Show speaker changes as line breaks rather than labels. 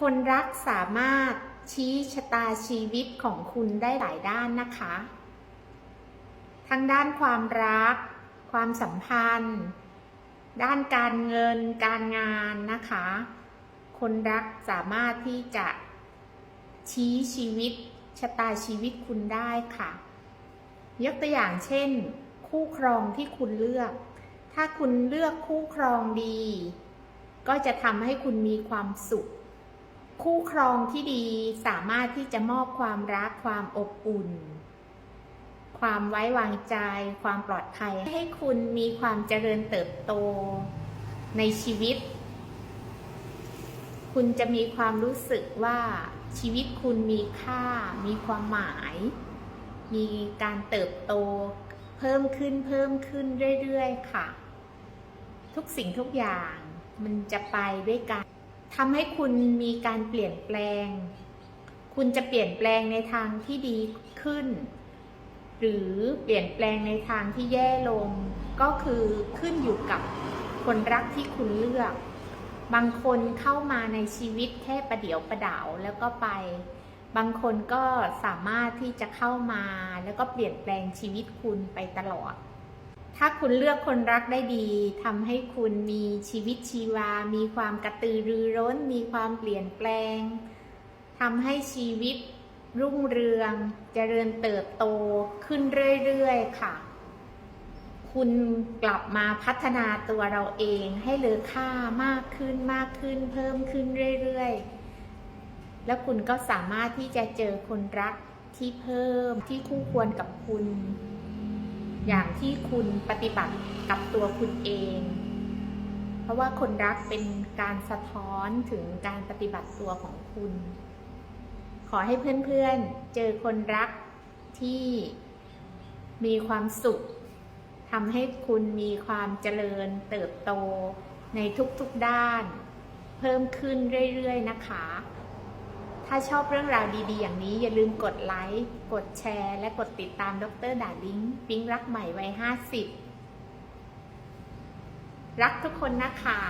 คนรักสามารถชี้ชะตาชีวิตของคุณได้หลายด้านนะคะ ทั้งด้านความรัก ความสัมพันธ์ ด้านการเงิน การงานนะคะ คนรักสามารถที่จะชี้ชีวิตชะตาชีวิตคุณได้ค่ะ ยกตัวอย่างเช่น คู่ครองที่คุณเลือก ถ้าคุณเลือกคู่ครองดี ก็จะทำให้คุณมีความสุข คู่ครองที่ดีสามารถที่จะมอบความรักความอบอุ่น ความไว้วางใจ ความปลอดภัย ให้คุณมีความเจริญเติบโตในชีวิต คุณจะมีความรู้สึกว่าชีวิตคุณมีค่า มีความหมาย มีการเติบโต เพิ่มขึ้นเพิ่มขึ้นเรื่อย ๆ ค่ะ ทุกสิ่งทุกอย่างมันจะไปด้วยกัน ทำให้คุณมีการเปลี่ยนแปลง คุณจะเปลี่ยนแปลงในทางที่ดีขึ้น หรือเปลี่ยนแปลงในทางที่แย่ลง ก็คือขึ้นอยู่กับคนรักที่คุณเลือก บางคนเข้ามาในชีวิตแค่ประเดี๋ยวประดาวแล้วก็ไป บางคนก็สามารถที่จะเข้ามาแล้วก็เปลี่ยนแปลงชีวิตคุณไปตลอด ถ้าคุณเลือกคนรักได้ดีทำให้คุณมีชีวิตชีวา มีความกระตือรือร้น มีความเปลี่ยนแปลงทำให้ชีวิตรุ่งเรืองเจริญเติบโตขึ้นเรื่อยๆ ค่ะ คุณกลับมาพัฒนาตัวเราเองให้เลอค่ามากขึ้นมากขึ้น เพิ่มขึ้นเรื่อยๆ แล้วคุณก็สามารถที่จะเจอคนรักที่เพิ่มที่คู่ควรกับคุณ อย่างที่คุณปฏิบัติกับตัวคุณเอง เพราะว่าคนรักเป็นการสะท้อนถึงการปฏิบัติตัวของคุณ ขอให้เพื่อนๆเจอคนรักที่มีความสุขทำให้คุณมีความเจริญเติบโตในทุกๆด้าน เพิ่มขึ้นเรื่อยๆนะคะ ถ้าชอบเรื่องราวดีๆ อย่างนี้อย่าลืมกดไลค์ กดแชร์ และกดติดตามดรดาลิงปิ๊งรักใหม่วัย50 รักทุกคนนะคะ